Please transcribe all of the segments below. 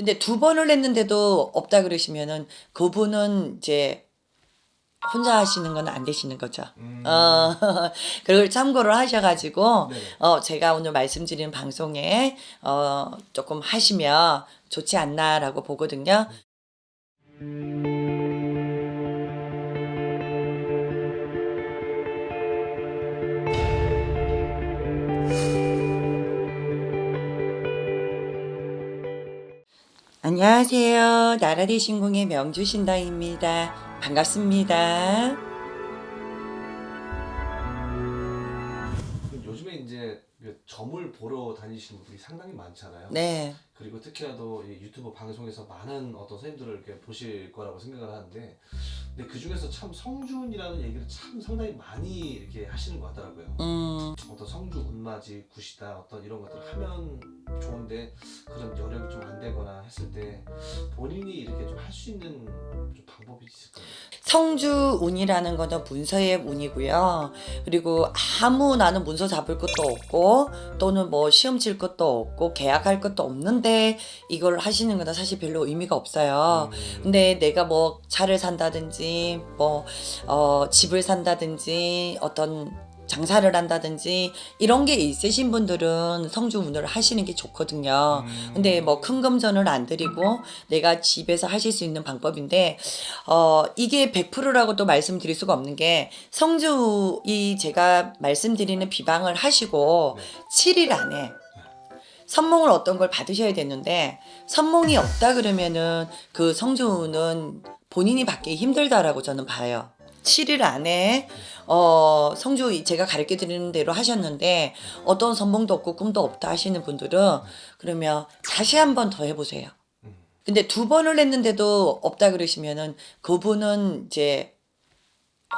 근데 두 번을 했는데도 없다 그러시면은 그분은 이제 혼자 하시는 건 안 되시는 거죠. 음. 어, 그걸 참고를 하셔가지고, 네. 어, 제가 오늘 말씀드리는 방송에, 어, 조금 하시면 좋지 않나라고 보거든요. 안녕하세요. 나라대 신궁의 명주신당입니다. 반갑습니다. 요즘에 이제 그 점을 보러 다니시는 분들이 상당히 많잖아요. 네. 그리고 특히나도 이 유튜브 방송에서 많은 어떤 선생님들을 이렇게 보실 거라고 생각을 하는데, 근데 그 중에서 참 성준이라는 얘기를 참 상당히 많이 이렇게 하시는 것 같더라고요. 음, 어떤 성주 운맞이 굿이다 어떤 이런 것들을 하면 좋은데 그런 되거나 했을 때 본인이 이렇게 좀 할 수 있는 좀 방법이 있을까요? 성주 운이라는 거는 문서의 운이고요. 그리고 아무 나는 문서 잡을 것도 없고 또는 뭐 시험 칠 것도 없고 계약할 것도 없는데 이걸 하시는 거는 사실 별로 의미가 없어요. 음, 근데 내가 뭐 차를 산다든지 뭐 어, 집을 산다든지 어떤 장사를 한다든지 이런 게 있으신 분들은 성주 운을 하시는 게 좋거든요. 음. 근데 뭐 큰 금전을 안 드리고 내가 집에서 하실 수 있는 방법인데 어 이게 100%라고도 말씀드릴 수가 없는 게 성주 이 제가 말씀드리는 비방을 하시고 네. 7일 안에 선몽을 어떤 걸 받으셔야 되는데 선몽이 없다 그러면은 그 성주는 본인이 받기 힘들다라고 저는 봐요. 7일 안에 어 성주 이- 제가 가르쳐 드리는 대로 하셨는데 어떤 선몽도 없고 꿈도 없다 하시는 분들은 그러면 다시 한 번 더 해보세요. 음. 근데 두 번을 했는데도 없다 그러시면은 그분은 이제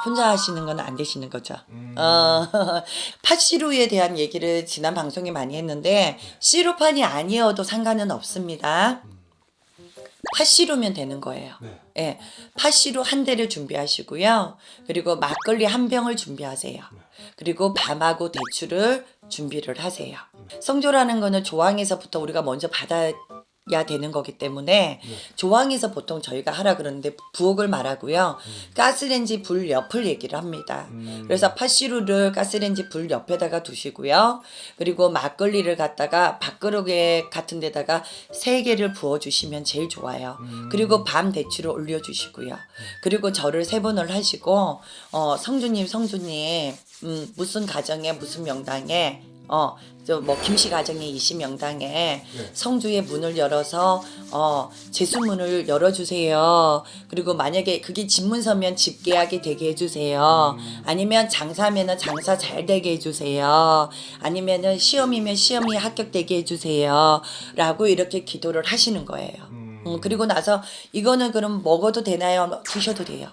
혼자 하시는 건 안 되시는 거죠. 음. 어, 팥시루에 대한 얘기를 지난 방송에 많이 했는데 시루판이 아니어도 상관은 없습니다. 팥시루면 되는 거예요. 네. 예, 팥시루 한 대를 준비하시고요. 그리고 막걸리 한 병을 준비하세요. 그리고 밤하고 대추를 준비를 하세요. 성조라는 거는 조항에서부터 우리가 먼저 받아 야 되는 거기 때문에 조항에서 보통 저희가 하라 그러는데 부엌을 말하고요. 가스레인지 불 옆을 얘기를 합니다. 음. 그래서 팥시루를 가스레인지 불 옆에다가 두시고요. 그리고 막걸리를 갖다가 밥그릇에 같은 데다가 세 개를 부어 주시면 제일 좋아요. 음. 그리고 밤 대추를 올려 주시고요. 그리고 절을 세 번을 하시고 어 성주님 성주님 음 무슨 가정에 무슨 명당에 어 저뭐 김씨 가정에 이씨 명당에 네. 성주의 문을 열어서 어 제수문을 열어주세요. 그리고 만약에 그게 집문서면 집계하게 되게 해주세요. 아니면 장사면은 장사 잘 되게 해주세요. 아니면은 시험이면 시험이 합격되게 해주세요. 라고 이렇게 기도를 하시는 거예요. 음. 음, 그리고 나서 이거는 그럼 먹어도 되나요? 드셔도 돼요.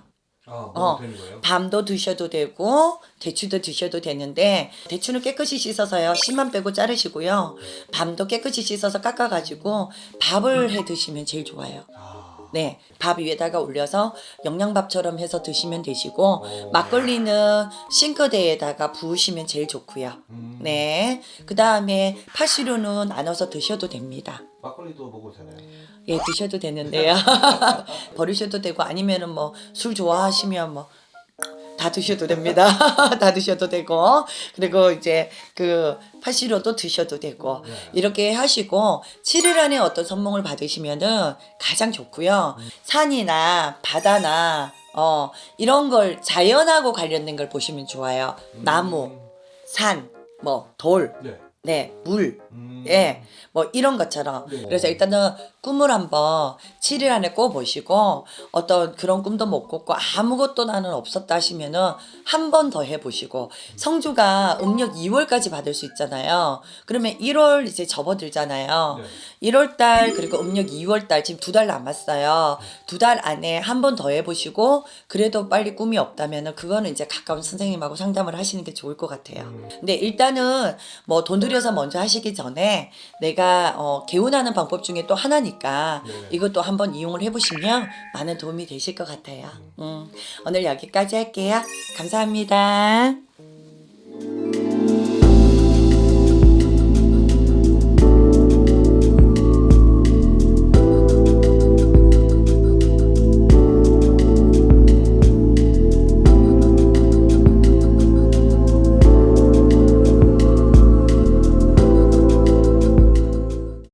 아, 어. 어. 되는 거예요? 밤도 드셔도 되고 대추도 드셔도 되는데 대추는 깨끗이 씻어서요 씨만 빼고 자르시고요 밤도 깨끗이 씻어서 깎아가지고 밥을 해 드시면 제일 좋아요 아. 네 밥 위에다가 올려서 영양밥처럼 해서 드시면 되시고 오. 막걸리는 싱크대에다가 부으시면 제일 좋고요 음. 네 그 다음에 파시루는 나눠서 드셔도 됩니다 막걸리도 먹어도 되나요? 예 드셔도 되는데요 버리셔도 되고 아니면은 뭐 술 좋아하시면 뭐 다 드셔도 됩니다. 다 드셔도 되고 그리고 이제 그 파시로도 드셔도 되고 네. 이렇게 하시고 7일 안에 어떤 선몽을 받으시면은 가장 좋고요. 산이나 바다나 어 이런 걸 자연하고 관련된 걸 보시면 좋아요. 나무, 산, 뭐 돌, 네. 네, 물, 음. 예, 뭐 이런 것처럼. 네. 그래서 일단은 꿈을 한번 7일 안에 꿔보시고 어떤 그런 꿈도 못 꿨고 아무것도 나는 없었다 하시면은 한 번 더 해보시고 성주가 음력 2월까지 받을 수 있잖아요. 그러면 1월 이제 접어들잖아요. 네. 1월 달 그리고 음력 2월 달 지금 두 달 남았어요. 두 달 안에 한 번 더 해보시고 그래도 빨리 꿈이 없다면은 그거는 이제 가까운 선생님하고 상담을 하시는 게 좋을 것 같아요. 음. 근데 일단은 뭐 돈 들여서 먼저 하시기 전에 내가 어, 개운하는 방법 중에 또 하나 니까 네. 이것도 한번 이용을 해보시면 많은 도움이 되실 것 같아요. 음, 오늘 여기까지 할게요. 감사합니다.